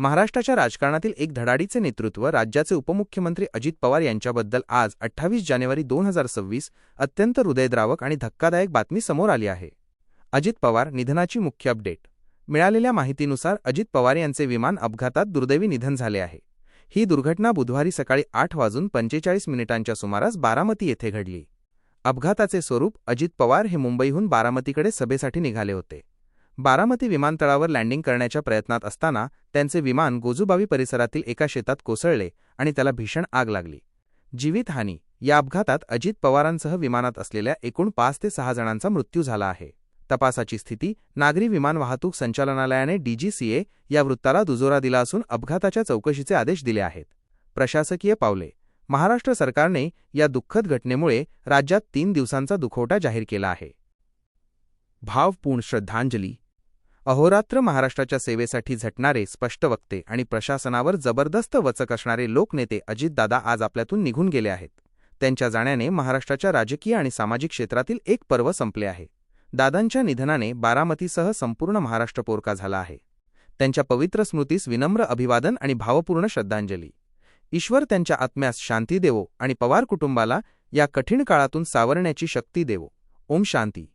महाराष्ट्राच्या राजकारणातील एक धडाडीचे नेतृत्व राज्याचे उपमुख्यमंत्री अजित पवार यांच्याबद्दल आज अठ्ठावीस जानेवारी दोन हजार सव्वीस अत्यंत हृदयद्रावक आणि धक्कादायक बातमी समोर आली आहे. अजित पवार निधनाची मुख्य अपडेट. मिळालेल्या माहितीनुसार अजित पवार यांचे विमान अपघातात दुर्दैवी निधन झाले आहे. ही दुर्घटना बुधवारी सकाळी आठ वाजून पंचेचाळीस मिनिटांच्या सुमारास बारामती येथे घडली. अपघाताचे स्वरूप अजित पवार हे मुंबईहून बारामतीकडे सभेसाठी निघाले होते. बारामती विमानतळावर लँडिंग करण्याच्या प्रयत्नात असताना त्यांचे विमान गोजुबावी परिसरातील एका शेतात कोसळले आणि त्याला भीषण आग लागली. जीवितहानी या अपघातात अजित पवारांसह विमानात असलेल्या एकूण पाच ते सहा जणांचा मृत्यू झाला आहे. तपासाची स्थिती नागरी विमान वाहतूक संचालनालयाने डीजीसीए या वृत्ताला दुजोरा दिला असून अपघाताच्या चौकशीचे आदेश दिले आहेत. प्रशासकीय पावले महाराष्ट्र सरकारने या दुःखद घटनेमुळे राज्यात तीन दिवसांचा दुखवटा जाहीर केला आहे. भावपूर्ण श्रद्धांजली अहोरात्र महाराष्ट्राच्या सेवेसाठी झटणारे स्पष्टवक्ते आणि प्रशासनावर जबरदस्त वचक असणारे लोकनेते अजितदादा आज आपल्यातून निघून गेले आहेत. त्यांच्या जाण्याने महाराष्ट्राच्या राजकीय आणि सामाजिक क्षेत्रातील एक पर्व संपले आहे. दादांच्या निधनाने बारामतीसह संपूर्ण महाराष्ट्र पोरका झाला आहे. त्यांच्या पवित्र स्मृतीस विनम्र अभिवादन आणि भावपूर्ण श्रद्धांजली. ईश्वर त्यांच्या आत्म्यास शांती देवो आणि पवार कुटुंबाला या कठीण काळातून सावरण्याची शक्ती देवो. ओम शांती.